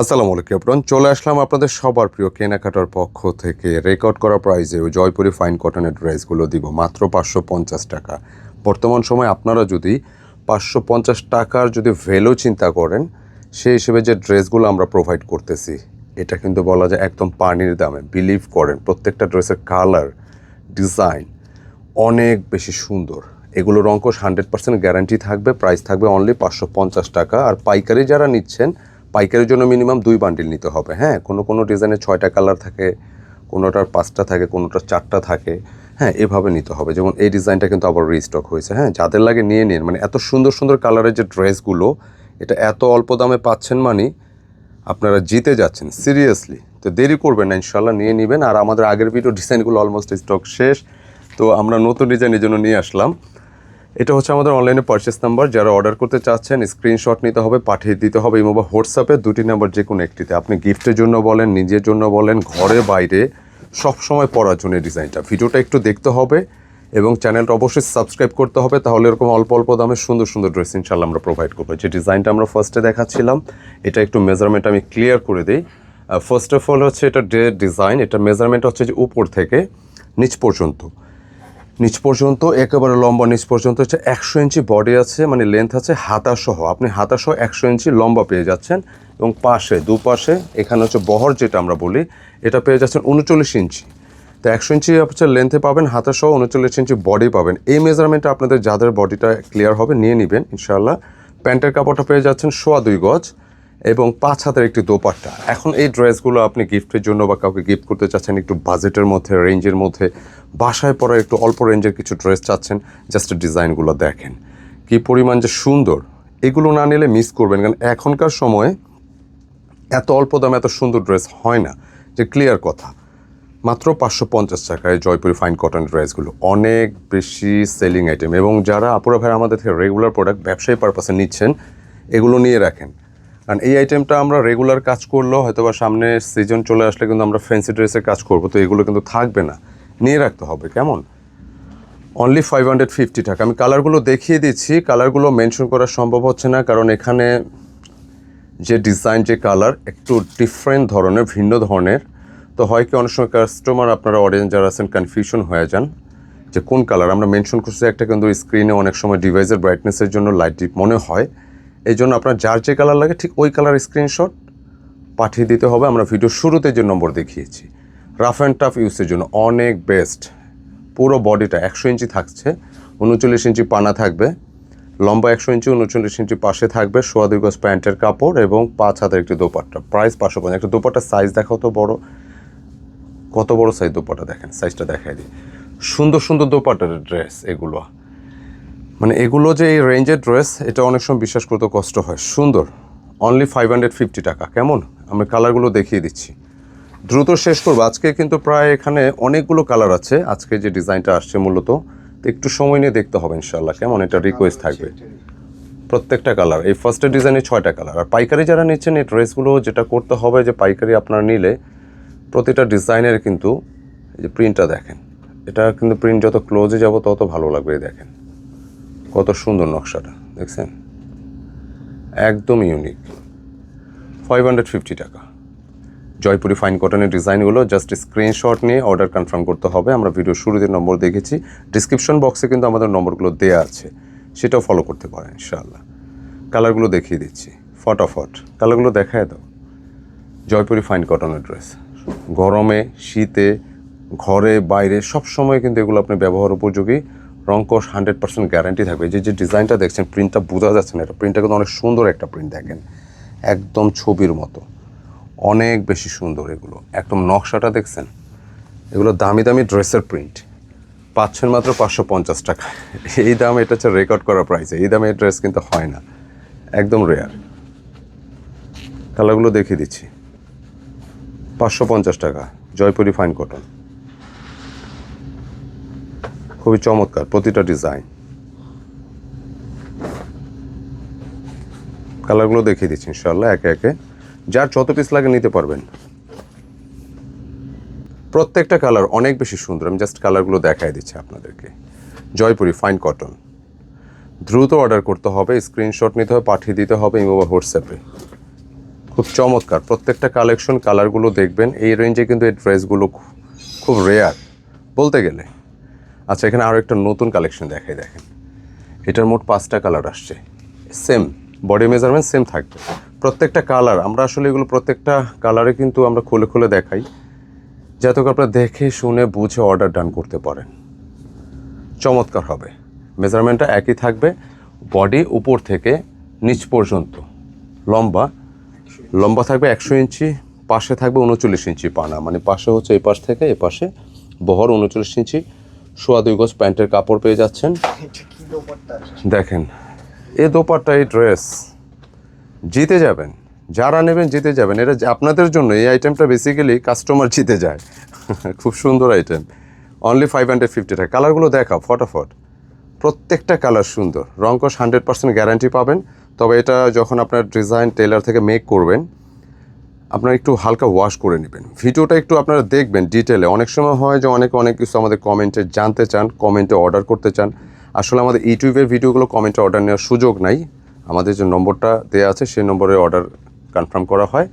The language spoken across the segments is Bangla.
আসসালামু আলাইকুম আপনার চলে আসলাম আপনাদের সবার প্রিয় কেনাকাটার পক্ষ থেকে। রেকর্ড করা প্রাইজে ওই জয়পুরি ফাইন কটনের ড্রেসগুলো দিব মাত্র পাঁচশো পঞ্চাশ টাকা। বর্তমান সময় আপনারা যদি পাঁচশো পঞ্চাশ টাকার যদি ভ্যালু চিন্তা করেন, সেই হিসেবে যে ড্রেসগুলো আমরা প্রোভাইড করতেছি, এটা কিন্তু বলা যায় একদম পানির দামে। বিলিভ করেন, প্রত্যেকটা ড্রেসের কালার ডিজাইন অনেক বেশি সুন্দর। এগুলোর অঙ্কশ হান্ড্রেড পার্সেন্ট গ্যারান্টি থাকবে প্রাইস থাকবে অনলি পাঁচশো পঞ্চাশ টাকা। আর পাইকারি যারা নিচ্ছেন পাইকারির জন্য মিনিমাম দুই বান্ডিল নিতে হবে হ্যাঁ? কোনো কোনো ডিজাইনে ছয়টা কালার থাকে, কোনোটার পাঁচটা থাকে, কোনোটার চারটা থাকে হ্যাঁ? এভাবে নিতে হবে। যেমন এই ডিজাইনটা কিন্তু আবার রিস্টক হয়েছে হ্যাঁ? যাদের লাগে নিয়ে নিন। মানে এত সুন্দর সুন্দর কালারের যে ড্রেসগুলো এটা এত অল্প দামে পাচ্ছেন মানে আপনারা জিতে যাচ্ছেন সিরিয়াসলি তো দেরি করবেন না ইনশাল্লাহ নিয়ে নেবেন। আর আমাদের আগের ভিডিও ডিজাইনগুলো অলমোস্ট স্টক শেষ। তো আমরা নতুন ডিজাইনের জন্য নিয়ে আসলাম। এটা হচ্ছে আমাদের অনলাইনে পারচেস নাম্বার যারা অর্ডার করতে চাচ্ছেন স্ক্রিনশট নিতে হবে, পাঠিয়ে দিতে হবে এই মোবাইল হোয়াটসঅ্যাপে। দুটি নাম্বার যে কোনো একটিতে। আপনি গিফটের জন্য বলেন, নিজের জন্য বলেন, ঘরে, বাইরে সব সময় পরার জন্য ডিজাইনটা ভিডিওটা একটু দেখতে হবে এবং চ্যানেলটা অবশ্যই সাবস্ক্রাইব করতে হবে, তাহলে এরকম অল্প অল্প দামে সুন্দর সুন্দর ড্রেস ইনশাল্লাহ আমরা প্রোভাইড করব। যে ডিজাইনটা আমরা ফার্স্টে দেখাচ্ছিলাম, এটা একটু মেজারমেন্ট আমি ক্লিয়ার করে দিই। ফার্স্ট অফ অল হচ্ছে এটা ডে ডিজাইন এটা মেজারমেন্ট হচ্ছে যে উপর থেকে নিচ পর্যন্ত। নিচ পর্যন্ত, একেবারে লম্বা নিচ পর্যন্ত, হচ্ছে একশো ইঞ্চি বডি আছে মানে লেন্থ আছে হাতাসহ। আপনি হাতাসহ একশো ইঞ্চি লম্বা পেয়ে যাচ্ছেন এবং পাশে, দুপাশে, এখানে হচ্ছে বহর যেটা আমরা বলি, এটা পেয়ে যাচ্ছেন উনচল্লিশ ইঞ্চি। তো একশো ইঞ্চি হচ্ছে লেন্থে পাবেন, হাতাসহ উনচল্লিশ ইঞ্চি বডি পাবেন। এই মেজারমেন্টে আপনাদের যাদের বডিটা ক্লিয়ার হবে, নিয়ে নেবেন, ইনশাআল্লাহ। প্যান্টের কাপড়টা পেয়ে যাচ্ছেন সোয়া দুই গজ। এবং পাঁচ হাতের একটি দোপাট্টা। এখন এই ড্রেসগুলো আপনি গিফটের জন্য বা কাউকে গিফট করতে চাচ্ছেন, একটু বাজেটের মধ্যে, রেঞ্জের মধ্যে, বাসায় পরা একটু অল্প রেঞ্জের কিছু ড্রেস চাচ্ছেন, জাস্ট ডিজাইনগুলো দেখেন। কি পরিমাণ যে সুন্দর। এগুলো না নিলে মিস করবেন, কারণ এখনকার সময়ে এত অল্প দামে এত সুন্দর ড্রেস হয় না। যে ক্লিয়ার কথা। মাত্র পাঁচশো পঞ্চাশ টাকায় জয়পুরি ফাইন কটন ড্রেসগুলো। অনেক বেশি সেলিং আইটেম। এবং যারা আপুরা ভাই আমাদের থেকে রেগুলার প্রোডাক্ট ব্যবসায়ী পারপাসে নিচ্ছেন, এগুলো নিয়ে রাখেন। কারণ এই আইটেমটা আমরা রেগুলার কাজ করলেও হয়তো বা সামনে সিজন চলে আসলে কিন্তু আমরা ফ্যান্সি ড্রেসের কাজ করব। তো এগুলো কিন্তু থাকবে না। নিয়ে রাখতে হবে, কেমন? অনলি ফাইভ হান্ড্রেড ফিফটি টাকা। আমি কালারগুলো দেখিয়ে দিচ্ছি। কালারগুলো মেনশন করা সম্ভব হচ্ছে না, কারণ এখানে যে ডিজাইন যে কালার একটু ডিফারেন্ট ধরনের, ভিন্ন ধরনের। তো হয় কি, অনেক সময় কাস্টমার আপনারা অডিয়েন্স যারা আছেন কনফিউশন হয়ে যান যে কোন কালার আমরা মেনশন করছি একটা কিন্তু স্ক্রিনে অনেক সময় ডিভাইসের ব্রাইটনেসের জন্য লাইট মনে হয়। এই জন্য আপনার যার যে কালার লাগে ঠিক ওই কালার স্ক্রিনশট পাঠিয়ে দিতে হবে। আমরা ভিডিও শুরুতে যে নম্বর দেখিয়েছি রাফ অ্যান্ড টাফ ইউজের জন্য অনেক বেস্ট পুরো বডিটা একশো ইঞ্চি থাকছে, উনচল্লিশ ইঞ্চি পানা থাকবে, লম্বা একশো ইঞ্চি, উনচল্লিশ ইঞ্চি পাশে থাকবে সোয়া দুই গজ প্যান্টের কাপড় এবং পাঁচ হাতের একটি দোপাট্টা। প্রাইস পাঁচশো পঞ্চাশ। একটা দোপাট্টার সাইজ দেখাও তো বড়। কত বড় সাইজ দোপাট্টা দেখেন? সাইজটা দেখাই দিই। সুন্দর সুন্দর দোপাট্টার ড্রেস এগুলো। মানে এগুলো যে এই রেঞ্জের ড্রেস এটা অনেক সময় বিশ্বাস করতে কষ্ট হয়। সুন্দর। অনলি ফাইভ হান্ড্রেড ফিফটি টাকা। কেমন? আমি কালারগুলো দেখিয়ে দিচ্ছি। দ্রুত শেষ করব। আজকে কিন্তু প্রায় এখানে অনেকগুলো কালার আছে। আজকে যে ডিজাইনটা আসছে মূলত, তো একটু সময় নিয়ে দেখতে হবে ইনশাল্লাহ কেমন? এটা রিকোয়েস্ট থাকবে। প্রত্যেকটা কালার এই ফার্স্টের ডিজাইনে ছয়টা কালার আর পাইকারি যারা নিচ্ছেন, এই ড্রেসগুলো যেটা করতে হবে যে পাইকারি আপনারা নিলে, প্রতিটা ডিজাইনের কিন্তু এই যে প্রিন্টটা দেখেন। এটা কিন্তু প্রিন্ট যত ক্লোজে যাব, তত ভালো লাগবে দেখেন। কত সুন্দর নকশাটা, দেখছেন? একদম ইউনিক ফাইভ হান্ড্রেড ফিফটি টাকা। জয়পুরি ফাইন কটনের ডিজাইনগুলো জাস্ট স্ক্রিনশট নিয়ে অর্ডার কনফার্ম করতে হবে। আমরা ভিডিও শুরুতে নম্বর দেখেছি। ডিসক্রিপশন বক্সে কিন্তু আমাদের নম্বরগুলো দেওয়া আছে। সেটাও ফলো করতে পারেন, ইনশাআল্লাহ। কালারগুলো দেখিয়ে দিচ্ছি। ফটাফট কালারগুলো দেখায় দাও। জয়পুরি ফাইন কটনের ড্রেস গরমে, শীতে, ঘরে, বাইরে সব সময় কিন্তু এগুলো আপনি ব্যবহার উপযোগী। রংকশ হান্ড্রেড পার্সেন্ট গ্যারান্টি থাকবে। যে যে ডিজাইনটা দেখছেন প্রিন্টটা বোঝা যাচ্ছে না এটা। প্রিন্টটা কিন্তু অনেক সুন্দর একটা প্রিন্ট দেখেন। একদম ছবির মতো। অনেক বেশি সুন্দর এগুলো। একদম নকশাটা দেখছেন? এগুলো দামি দামি ড্রেসের প্রিন্ট পাচ্ছেন মাত্র পাঁচশো পঞ্চাশ টাকা। এই দাম এটা হচ্ছে রেকর্ড করা প্রাইসে এই দামে এই ড্রেস কিন্তু হয় না। একদম রেয়ার কালারগুলো দেখিয়ে দিচ্ছি। পাঁচশো পঞ্চাশ টাকা। জয়পুরি ফাইন কটন খুবই চমৎকার, প্রতিটা ডিজাইন কালারগুলো দেখিয়ে দিচ্ছি ইনশাল্লাহ একে একে। যার যত পিস লাগে নিতে পারবেন। প্রত্যেকটা কালার অনেক বেশি সুন্দর, আমি জাস্ট কালারগুলো দেখাই দিচ্ছি আপনাদেরকে। জয়পুরি ফাইন কটন দ্রুত অর্ডার করতে হবে স্ক্রিনশট নিতে হবে, পাঠিয়ে দিতে হবে ইমো বা হোয়াটসঅ্যাপে খুব চমৎকার, প্রত্যেকটা কালেকশন কালারগুলো দেখবেন, এই রেঞ্জে কিন্তু এই ড্রেসগুলো খুব রেয়ার বলতে গেলে আচ্ছা এখানে আরও একটা নতুন কালেকশন দেখাই, দেখেন। এটার মোট পাঁচটা কালার আসছে। সেম বডি মেজারমেন্ট সেম থাকবে। প্রত্যেকটা কালার আমরা আসলে এগুলো প্রত্যেকটা কালারে কিন্তু আমরা খুলে খুলে দেখাই। যাতে আপনারা দেখে, শুনে, বুঝে অর্ডার ডান করতে পারেন। চমৎকার হবে। মেজারমেন্টটা একই থাকবে। বডি উপর থেকে নিচ পর্যন্ত। লম্বা। লম্বা থাকবে একশো ইঞ্চি, পাশে থাকবে উনচল্লিশ ইঞ্চি পানা। মানে পাশে হচ্ছে এই পাশ থেকে এ পাশে বহর উনচল্লিশ ইঞ্চি। সোয়া দুই গজ প্যান্টের কাপড় পেয়ে যাচ্ছেন। দেখেন এ দোপাট্টা এই ড্রেস জিতে যাবেন যারা নেবেন জিতে যাবেন। এটা আপনাদের জন্য এই আইটেমটা বেসিক্যালি কাস্টমার জিতে যায়। খুব সুন্দর item. Only five hundred fifty টাকা। কালারগুলো দেখা ফটাফট। প্রত্যেকটা কালার সুন্দর। রংকশ হান্ড্রেড পার্সেন্ট গ্যারান্টি পাবেন। তবে এটা যখন আপনার ডিজাইন টেলার থেকে মেক করবেন আপনারা একটু হালকা ওয়াশ করে নেবেন। ভিডিওটা একটু আপনারা দেখবেন ডিটেলে অনেক সময় হয় যে অনেকে অনেক কিছু আমাদের কমেন্টে জানতে চান কমেন্টে অর্ডার করতে চান। আসলে আমাদের ইউটিউবের ভিডিওগুলো কমেন্টে অর্ডার নেওয়ার সুযোগ নাই। আমাদের যে নম্বরটা দেওয়া আছে, সেই নম্বরে অর্ডার কনফার্ম করা হয়।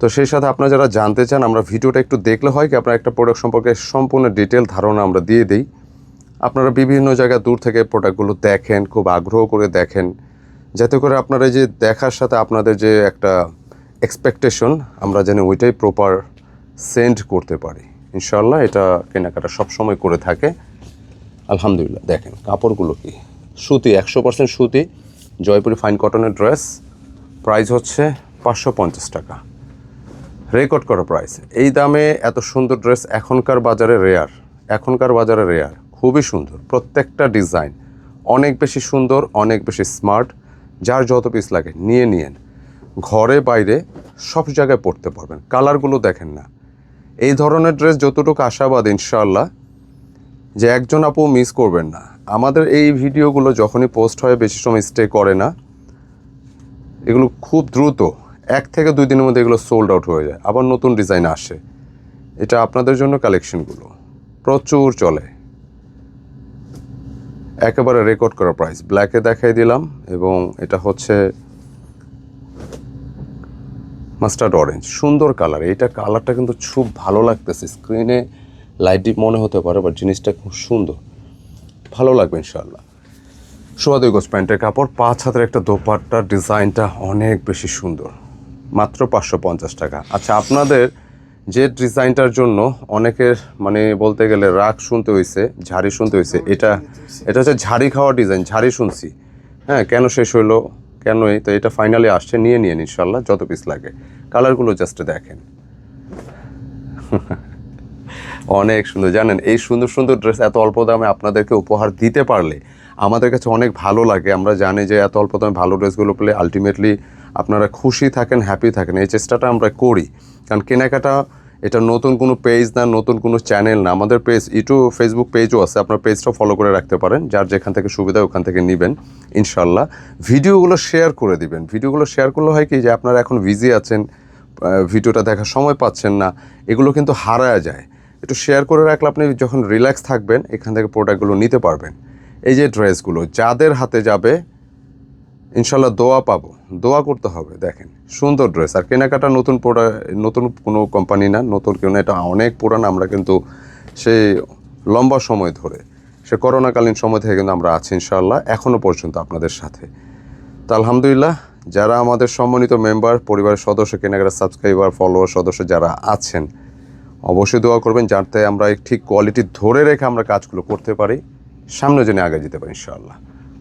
তো সেই সাথে আপনারা যারা জানতে চান, আমরা ভিডিওটা একটু দেখলে হয় কি, আপনার একটা প্রোডাক্ট সম্পর্কে সম্পূর্ণ ডিটেল ধারণা আমরা দিয়ে দিই। আপনারা বিভিন্ন জায়গায় দূর থেকে প্রোডাক্টগুলো দেখেন, খুব আগ্রহ করে দেখেন। যাতে করে আপনারা যে দেখার সাথে আপনাদের যে একটা এক্সপেকটেশন আমরা যেন ওইটাই প্রপার সেন্ড করতে পারি। ইনশাল্লাহ এটা কেনাকাটা সবসময় করে থাকে। আলহামদুলিল্লাহ, দেখেন কাপড়গুলো কি? সুতি, একশো পার্সেন্ট সুতি, জয়পুরি ফাইন কটনের ড্রেস প্রাইস হচ্ছে পাঁচশো পঞ্চাশ টাকা। রেকর্ড করা প্রাইস এই দামে এত সুন্দর ড্রেস এখনকার বাজারে রেয়ার এখনকার বাজারে রেয়ার খুবই সুন্দর। প্রত্যেকটা ডিজাইন অনেক বেশি সুন্দর, অনেক বেশি স্মার্ট যার যত পিস লাগে, নিয়ে নিয়েন। ঘরে বাইরে সব জায়গায় পড়তে পারবেন। কালারগুলো দেখেন না। এই ধরনের ড্রেস যতটুকু আশাবাদ ইনশাল্লাহ যে একজন আপু মিস করবেন না। আমাদের এই ভিডিওগুলো যখনই পোস্ট হয়, বেশি সময় স্টে করে না। এগুলো খুব দ্রুত, এক থেকে দুই দিনের মধ্যে এগুলো সোল্ড আউট হয়ে যায়। আবার নতুন ডিজাইন আসে। এটা আপনাদের জন্য কালেকশনগুলো প্রচুর চলে। একেবারে রেকর্ড করা প্রাইস ব্ল্যাকে দেখাই দিলাম এবং এটা হচ্ছে মাস্টার্ড অরেঞ্জ সুন্দর কালার এইটা কালারটা কিন্তু খুব ভালো লাগতেছে স্ক্রিনে লাইট ডিপ মনে হতে পারে বাট জিনিসটা খুব সুন্দর, ভালো লাগবে ইনশাল্লাহ সোয়া দুই গজ প্যান্টের কাপড়, পাঁচ হাতের একটা দোপাট্টার ডিজাইনটা অনেক বেশি সুন্দর, মাত্র পাঁচশো পঞ্চাশ টাকা। আচ্ছা আপনাদের যে ডিজাইনটার জন্য অনেকের মানে বলতে গেলে রাগ শুনতে হয়েছে ঝাড়ি শুনতে হয়েছে এটা এটা হচ্ছে ঝাড়ি খাওয়া ডিজাইন, ঝাড়ি শুনছি হ্যাঁ কেন শেষ হইল? কেনই? তো এটা ফাইনালি আসছে, নিয়ে নিন ইনশাল্লাহ, যত পিস লাগে। কালারগুলো জাস্ট দেখেন। অনেক সুন্দর, জানেন, এই সুন্দর সুন্দর ড্রেস এত অল্প দামে আপনাদেরকে উপহার দিতে পারলে আমাদের কাছে অনেক ভালো লাগে। আমরা জানি যে এত অল্প দামে ভালো ড্রেসগুলো পেলে আলটিমেটলি আপনারা খুশি থাকেন হ্যাপি থাকেন। এই চেষ্টাটা আমরা করি। কারণ কেনাকাটা এটা নতুন কোনো পেজ না, নতুন কোনো চ্যানেল না। আমাদের পেজ ইউটিউব ফেসবুক পেজও আছে, আপনার পেজটাও ফলো করে রাখতে পারেন। যার যেখান থেকে সুবিধা ওখান থেকে নেবেন ইনশাল্লাহ ভিডিওগুলো শেয়ার করে দিবেন। ভিডিওগুলো শেয়ার করলে হয় কি যে আপনারা এখন বিজি আছেন ভিডিওটা দেখার সময় পাচ্ছেন না, এগুলো কিন্তু হারায় যায়। একটু শেয়ার করে রাখলে আপনি যখন রিল্যাক্স থাকবেন, এখান থেকে প্রোডাক্টগুলো নিতে পারবেন। এই যে ড্রেসগুলো যাদের হাতে যাবে ইনশাল্লাহ দোয়া পাবো। দোয়া করতে হবে, দেখেন। সুন্দর ড্রেস আর কেনাকাটা নতুন পোড়া, নতুন কোনো কোম্পানি না, নতুন কেউ না, এটা অনেক পুরান, আমরা কিন্তু সেই লম্বা সময় ধরে, সে করোনাকালীন সময় থেকে কিন্তু আমরা আছি ইনশাল্লাহ এখনও পর্যন্ত আপনাদের সাথে। তো আলহামদুলিল্লাহ, যারা আমাদের সম্মানিত মেম্বার পরিবারের সদস্য, কেনাকাটা সাবস্ক্রাইবার ফলোয়ার সদস্য যারা আছেন, অবশ্যই দোয়া করবেন, যাতে আমরা ঠিক কোয়ালিটি ধরে রেখে আমরা কাজগুলো করতে পারি, সামনে জেনে আগে যেতে পারি ইনশাআল্লাহ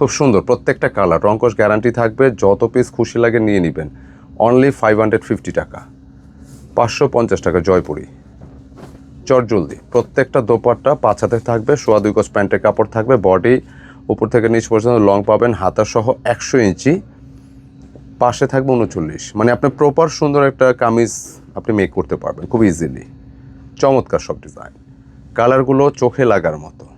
খুব সুন্দর, প্রত্যেকটা কালার। রঙ্কশ গ্যারান্টি থাকবে, যত পিস খুশি লাগে নিয়ে নেবেন। অনলি ফাইভ হান্ড্রেড ফিফটি টাকা। পাঁচশো পঞ্চাশ টাকা জয়পুরি। চটজলদি প্রত্যেকটা দোপাট্টা পাঁচ হাতে থাকবে, সোয়া দুই গজ প্যান্টের কাপড় থাকবে, বডি উপর থেকে নিচ পর্যন্ত লং পাবেন, হাতা সহ একশো ইঞ্চি। পাশে থাকবে উনচল্লিশ। মানে আপনি প্রপার সুন্দর একটা কামিজ আপনি মেক করতে পারবেন, খুব ইজিলি চমৎকার সব ডিজাইন কালারগুলো চোখে লাগার মতো।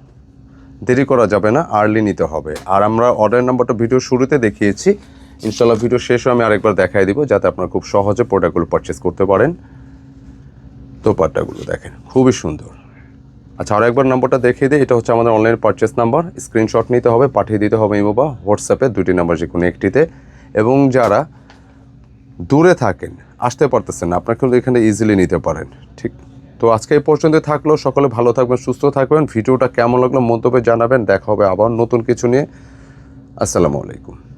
দেরি করা যাবে না আর্লি নিতে হবে। আর আমরা অর্ডার নাম্বারটা ভিডিও শুরুতে দেখিয়েছি। ইনশাল্লাহ ভিডিও শেষ হয়ে আমি আরেকবার দেখাই দিব, যাতে আপনারা খুব সহজে প্রোডাক্টগুলো পারচেস করতে পারেন। দোপাট্টাগুলো দেখেন, খুবই সুন্দর। আচ্ছা আরও একবার নাম্বারটা দেখিয়ে দিই, এটা হচ্ছে আমাদের অনলাইন পারচেস নাম্বার স্ক্রিনশট নিতে হবে, পাঠিয়ে দিতে হবে ইমো বা হোয়াটসঅ্যাপে দুটি নাম্বার যে কোনো একটিতে। এবং যারা দূরে থাকেন, আসতে পারতেছেন না, আপনারা কিন্তু এখানে ইজিলি নিতে পারেন, ঠিক? তো আজকে এই পর্যন্ত থাকল। সকলে ভালো থাকবেন, সুস্থ থাকবেন। ভিডিওটা কেমন লাগল মন্তব্যে জানাবেন। দেখা হবে আবার নতুন কিছু নিয়ে। আসসালামু আলাইকুম।